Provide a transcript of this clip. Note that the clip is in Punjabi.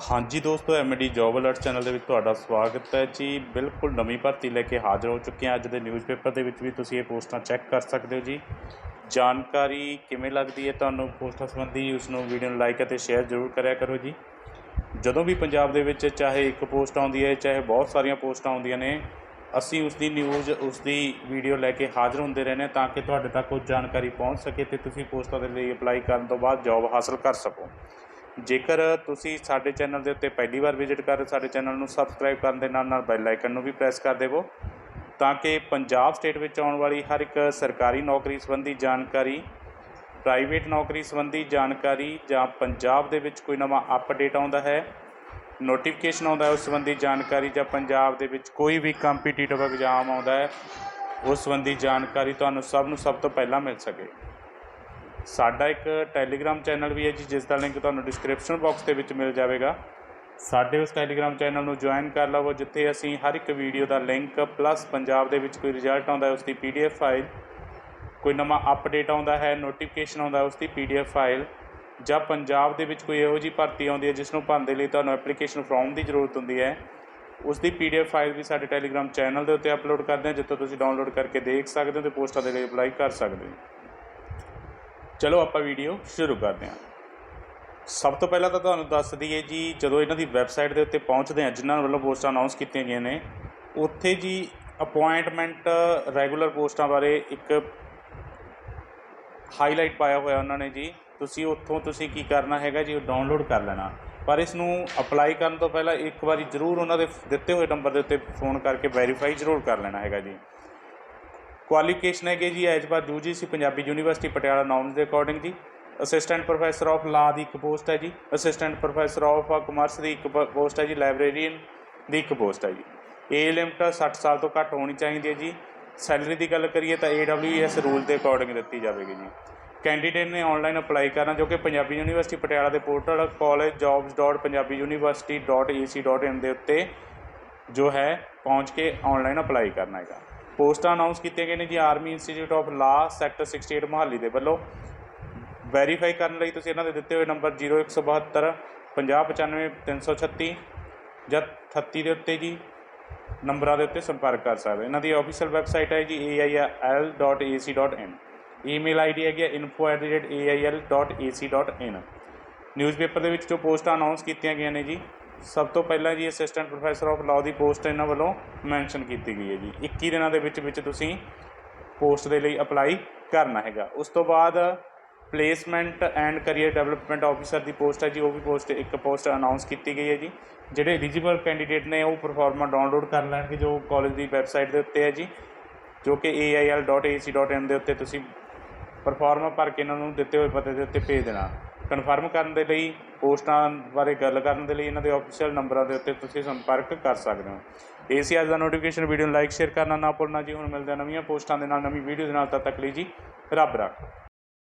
ਹਾਂਜੀ ਦੋਸਤੋ ਐਮਡੀ ਜੌਬ ਅਲਰਟ ਚੈਨਲ ਦੇ ਵਿੱਚ ਤੁਹਾਡਾ ਸਵਾਗਤ ਹੈ ਜੀ। ਬਿਲਕੁਲ ਨਵੀਂ ਭਰਤੀ ਲੈ ਕੇ ਹਾਜ਼ਰ ਹੋ ਚੁੱਕੇ ਹਾਂ। ਅੱਜ ਦੇ ਨਿਊਜ਼ਪੇਪਰ ਦੇ ਵਿੱਚ ਵੀ ਤੁਸੀਂ ਇਹ ਪੋਸਟਾਂ ਚੈੱਕ ਕਰ ਸਕਦੇ ਹੋ ਜੀ। ਜਾਣਕਾਰੀ ਕਿਵੇਂ ਲੱਗਦੀ ਹੈ ਤੁਹਾਨੂੰ ਪੋਸਟਾਂ ਸੰਬੰਧੀ ਉਸ ਨੂੰ ਵੀਡੀਓ ਨੂੰ ਲਾਈਕ ਅਤੇ ਸ਼ੇਅਰ ਜ਼ਰੂਰ ਕਰਿਆ ਕਰੋ ਜੀ। ਜਦੋਂ ਵੀ ਪੰਜਾਬ ਦੇ ਵਿੱਚ ਚਾਹੇ ਇੱਕ ਪੋਸਟ ਆਉਂਦੀ ਹੈ, ਚਾਹੇ ਬਹੁਤ ਸਾਰੀਆਂ ਪੋਸਟਾਂ ਆਉਂਦੀਆਂ ਨੇ, ਅਸੀਂ ਉਸ ਦੀ ਨਿਊਜ਼ ਉਸ ਦੀ ਵੀਡੀਓ ਲੈ ਕੇ ਹਾਜ਼ਰ ਹੁੰਦੇ ਰਹਿੰਦੇ ਹਾਂ ਤਾਂ ਕਿ ਤੁਹਾਡੇ ਤੱਕ ਉਹ ਜਾਣਕਾਰੀ ਪਹੁੰਚ ਸਕੇ ਤੇ ਤੁਸੀਂ ਪੋਸਟਾਂ ਦੇ ਲਈ ਅਪਲਾਈ ਕਰਨ ਤੋਂ ਬਾਅਦ ਜੌਬ ਹਾਸਲ ਕਰ ਸਕੋ। ਜੇਕਰ ਤੁਸੀਂ ਸਾਡੇ ਚੈਨਲ ਦੇ ਉੱਤੇ ਪਹਿਲੀ ਵਾਰ ਵਿਜ਼ਿਟ ਕਰ ਰਹੇ ਸਾਡੇ ਚੈਨਲ ਨੂੰ ਸਬਸਕ੍ਰਾਈਬ ਕਰਨ ਦੇ ਨਾਲ ਨਾਲ ਬੈਲ ਆਈਕਨ ਨੂੰ ਵੀ ਪ੍ਰੈਸ ਕਰ ਦੇਵੋ, ਤਾਂ ਕਿ ਪੰਜਾਬ ਸਟੇਟ ਵਿੱਚ ਆਉਣ ਵਾਲੀ ਹਰ ਇੱਕ ਸਰਕਾਰੀ ਨੌਕਰੀ ਸੰਬੰਧੀ ਜਾਣਕਾਰੀ, ਪ੍ਰਾਈਵੇਟ ਨੌਕਰੀ ਸੰਬੰਧੀ ਜਾਣਕਾਰੀ ਜਾਂ ਪੰਜਾਬ ਦੇ ਵਿੱਚ ਕੋਈ ਨਵਾਂ ਅਪਡੇਟ ਆਉਂਦਾ ਹੈ ਨੋਟੀਫਿਕੇਸ਼ਨ ਆਉਂਦਾ ਹੈ ਉਸ ਸੰਬੰਧੀ ਜਾਣਕਾਰੀ ਜਾਂ ਪੰਜਾਬ ਦੇ ਵਿੱਚ ਕੋਈ ਵੀ ਕੰਪੀਟੀਟਿਵ ਐਗਜ਼ਾਮ ਆਉਂਦਾ ਹੈ, ਉਸ ਸੰਬੰਧੀ ਜਾਣਕਾਰੀ ਤੁਹਾਨੂੰ ਸਭ ਨੂੰ ਸਭ ਤੋਂ ਪਹਿਲਾਂ ਮਿਲ ਸਕੇ। ਸਾਡਾ ਇੱਕ ਟੈਲੀਗ੍ਰਾਮ ਚੈਨਲ ਵੀ ਹੈ ਜੀ, ਜਿਸ ਦਾ ਲਿੰਕ ਤੁਹਾਨੂੰ ਡਿਸਕ੍ਰਿਪਸ਼ਨ ਬਾਕਸ ਦੇ ਵਿੱਚ ਮਿਲ ਜਾਵੇਗਾ। ਸਾਡੇ ਉਸ ਟੈਲੀਗ੍ਰਾਮ ਚੈਨਲ ਨੂੰ ਜੁਆਇਨ ਕਰ ਲਵੋ, ਜਿੱਥੇ ਅਸੀਂ ਹਰ ਇੱਕ ਵੀਡੀਓ ਦਾ ਲਿੰਕ ਪਲੱਸ ਪੰਜਾਬ ਦੇ ਵਿੱਚ ਕੋਈ ਰਿਜ਼ਲਟ ਆਉਂਦਾ ਹੈ ਉਸ ਦੀ ਪੀਡੀਐਫ ਫਾਈਲ ਕੋਈ ਨਵਾਂ ਅਪਡੇਟ ਆਉਂਦਾ ਹੈ ਨੋਟੀਫਿਕੇਸ਼ਨ ਆਉਂਦਾ ਹੈ ਉਸ ਦੀ ਪੀਡੀਐਫ ਫਾਈਲ ਜਾਂ ਪੰਜਾਬ ਦੇ ਵਿੱਚ ਕੋਈ ਇਹੋ ਜਿਹੀ ਭਰਤੀ ਆਉਂਦੀ ਹੈ, ਜਿਸ ਨੂੰ ਭਰਨ ਦੇ ਲਈ ਤੁਹਾਨੂੰ ਐਪਲੀਕੇਸ਼ਨ ਫਾਰਮ ਦੀ ਜ਼ਰੂਰਤ ਹੁੰਦੀ ਹੈ। ਉਸ ਦੀ ਪੀਡੀਐਫ ਫਾਈਲ ਵੀ ਸਾਡੇ ਟੈਲੀਗ੍ਰਾਮ ਚੈਨਲ ਦੇ ਉੱਤੇ ਅਪਲੋਡ ਕਰਦੇ ਹਾਂ, ਜਿੱਥੋਂ ਤੁਸੀਂ ਡਾਊਨਲੋਡ ਕਰਕੇ ਦੇਖ ਸਕਦੇ ਹੋ ਤੇ ਪੋਸਟਾਂ ਦੇ ਲਈ ਅਪਲਾਈ ਕਰ ਸਕਦੇ ਹੋ। ਚਲੋ ਆਪਾਂ ਵੀਡੀਓ ਸ਼ੁਰੂ ਕਰਦੇ ਹਾਂ। ਸਭ ਤੋਂ ਪਹਿਲਾਂ ਤਾਂ ਤੁਹਾਨੂੰ ਦੱਸ ਦਈਏ ਜੀ, ਜਦੋਂ ਇਹਨਾਂ ਦੀ ਵੈਬਸਾਈਟ ਦੇ ਉੱਤੇ ਪਹੁੰਚਦੇ ਹਾਂ, ਜਿਨ੍ਹਾਂ ਵੱਲੋਂ ਪੋਸਟਾਂ ਅਨਾਉਂਸ ਕੀਤੀਆਂ ਗਈਆਂ ਨੇ, ਉੱਥੇ ਜੀ ਅਪਾਇੰਟਮੈਂਟ ਰੈਗੂਲਰ ਪੋਸਟਾਂ ਬਾਰੇ ਇੱਕ ਹਾਈਲਾਈਟ ਪਾਇਆ ਹੋਇਆ ਉਹਨਾਂ ਨੇ ਜੀ। ਤੁਸੀਂ ਉੱਥੋਂ ਤੁਸੀਂ ਕੀ ਕਰਨਾ ਹੈਗਾ ਜੀ, ਉਹ ਡਾਊਨਲੋਡ ਕਰ ਲੈਣਾ। ਪਰ ਇਸ ਨੂੰ ਅਪਲਾਈ ਕਰਨ ਤੋਂ ਪਹਿਲਾਂ ਇੱਕ ਵਾਰੀ ਜ਼ਰੂਰ ਉਹਨਾਂ ਦੇ ਦਿੱਤੇ ਹੋਏ ਨੰਬਰ ਦੇ ਉੱਤੇ ਫੋਨ ਕਰਕੇ ਵੈਰੀਫਾਈ ਜ਼ਰੂਰ ਕਰ ਲੈਣਾ ਹੈਗਾ ਜੀ। ਕੁਆਲੀਫਿਕੇਸ਼ਨ ਹੈਗੇ ਜੀ as per UGC Punjabi university Patiala norms ਦੇ ਅਕੋਰਡਿੰਗ ਜੀ। ਅਸਿਸਟੈਂਟ ਪ੍ਰੋਫੈਸਰ ਆਫ ਲਾ ਦੀ ਇੱਕ ਪੋਸਟ ਹੈ ਜੀ। ਅਸਿਸਟੈਂਟ ਪ੍ਰੋਫੈਸਰ ਆਫ ਕਮਰਸ ਦੀ ਇੱਕ ਪੋਸਟ ਹੈ ਜੀ ਲਾਇਬ੍ਰੇਰੀਅਨ ਦੀ ਇੱਕ ਪੋਸਟ ਹੈ ਜੀ। ਏ ਲਿਮਟ 60 ਸਾਲ ਤੋਂ ਘੱਟ ਹੋਣੀ ਚਾਹੀਦੀ ਹੈ ਜੀ। ਸੈਲਰੀ ਦੀ ਗੱਲ ਕਰੀਏ ਤਾਂ AWS ਰੂਲ ਦੇ ਅਕੋਰਡਿੰਗ ਦਿੱਤੀ ਜਾਵੇਗੀ ਜੀ। ਕੈਂਡੀਡੇਟ ਨੇ ਆਨਲਾਈਨ ਅਪਲਾਈ ਕਰਨਾ ਜੋ ਕਿ ਪੰਜਾਬੀ ਯੂਨੀਵਰਸਿਟੀ ਪਟਿਆਲਾ ਦੇ ਪੋਰਟਲ collegejobs.punjabiuniversity.ac.in ਦੇ ਉੱਤੇ ਜੋ ਹੈ, ਪਹੁੰਚ ਕੇ ਆਨਲਾਈਨ ਅਪਲਾਈ ਕਰਨਾ ਹੈਗਾ। ਪੋਸਟਾਂ ਅਨਾਉਂਸ ਕੀਤੀਆਂ ਗਈਆਂ ਨੇ ਜੀ army institute of law sector 68 Mohali ਦੇ ਵੱਲੋਂ। ਵੈਰੀਫਾਈ ਕਰਨ ਲਈ ਤੁਸੀਂ ਇਹਨਾਂ ਦੇ ਦਿੱਤੇ ਹੋਏ ਨੰਬਰ 0172 5095 336 ਜਾਂ 38 ਦੇ ਉੱਤੇ ਜੀ ਨੰਬਰਾਂ ਦੇ ਉੱਤੇ ਸੰਪਰਕ ਕਰ ਸਕਦੇ ਇਹਨਾਂ ਦੀ ਆਫੀਸ਼ੀਅਲ ਵੈਬਸਾਈਟ ਹੈ ਜੀ ail.ac.in ਈਮੇਲ ਆਈਡੀ ਹੈਗੀ ਹੈ info@ail.ac.in ਨਿਊਜ਼ਪੇਪਰ ਦੇ ਵਿੱਚ ਜੋ ਪੋਸਟਾਂ ਅਨਾਉਂਸ ਕੀਤੀਆਂ ਗਈਆਂ ਨੇ ਜੀ ਸਭ ਤੋਂ ਪਹਿਲਾਂ ਜੀ ਅਸਿਸਟੈਂਟ ਪ੍ਰੋਫੈਸਰ ਆਫ ਲਾਅ ਦੀ ਪੋਸਟ ਇਹਨਾਂ ਵੱਲੋਂ ਮੈਂਸ਼ਨ ਕੀਤੀ ਗਈ ਹੈ ਜੀ। 21 ਦਿਨਾਂ ਦੇ ਵਿੱਚ ਵਿੱਚ ਤੁਸੀਂ ਪੋਸਟ ਦੇ ਲਈ ਅਪਲਾਈ ਕਰਨਾ ਹੈਗਾ। ਉਸ ਤੋਂ ਬਾਅਦ placement and career development officer the post ਹੈ ਜੀ, ਉਹ ਵੀ ਪੋਸਟ ਇੱਕ ਪੋਸਟ ਅਨਾਉਂਸ ਕੀਤੀ ਗਈ ਹੈ ਜੀ। ਜਿਹੜੇ ਐਲੀਜੀਬਲ ਕੈਂਡੀਡੇਟ ਨੇ, ਉਹ ਪਰਫਾਰਮਾ ਡਾਊਨਲੋਡ ਕਰ ਲੈਣਗੇ, ਜੋ ਕਾਲਜ ਦੀ ਵੈਬਸਾਈਟ ਦੇ ਉੱਤੇ ਹੈ ਜੀ। ਜੋ ਕਿ ail.ac.in ਦੇ ਉੱਤੇ ਤੁਸੀਂ ਪਰਫਾਰਮਾ ਭਰ ਕੇ ਇਹਨਾਂ ਨੂੰ ਦਿੱਤੇ ਹੋਏ ਪਤੇ ਦੇ ਉੱਤੇ ਭੇਜ ਦੇਣਾ। ਕਨਫਰਮ ਕਰਨ ਦੇ ਲਈ, ਪੋਸਟਾਂ ਬਾਰੇ ਗੱਲ ਕਰਨ ਦੇ ਲਈ ਇਹਨਾਂ ਦੇ ਆਫੀਸ਼ੀਅਲ ਨੰਬਰਾਂ ਦੇ ਉੱਤੇ ਤੁਸੀਂ ਸੰਪਰਕ ਕਰ ਸਕਦੇ ਹੋ। ਇਹ ਅੱਜ ਦਾ ਨੋਟੀਫਿਕੇਸ਼ਨ ਵੀਡੀਓ ਨੂੰ ਲਾਈਕ ਸ਼ੇਅਰ ਕਰਨਾ ਨਾ ਭੁੱਲਣਾ ਜੀ। ਹੁਣ ਮਿਲਦੇ ਹਾਂ ਨਵੀਆਂ ਪੋਸਟਾਂ ਦੇ ਨਾਲ, ਨਵੀਂ ਵੀਡੀਓ ਦੇ ਨਾਲ, ਤਦ ਤੱਕ ਲਈ ਜੀ, ਰੱਬ ਰੱਖ।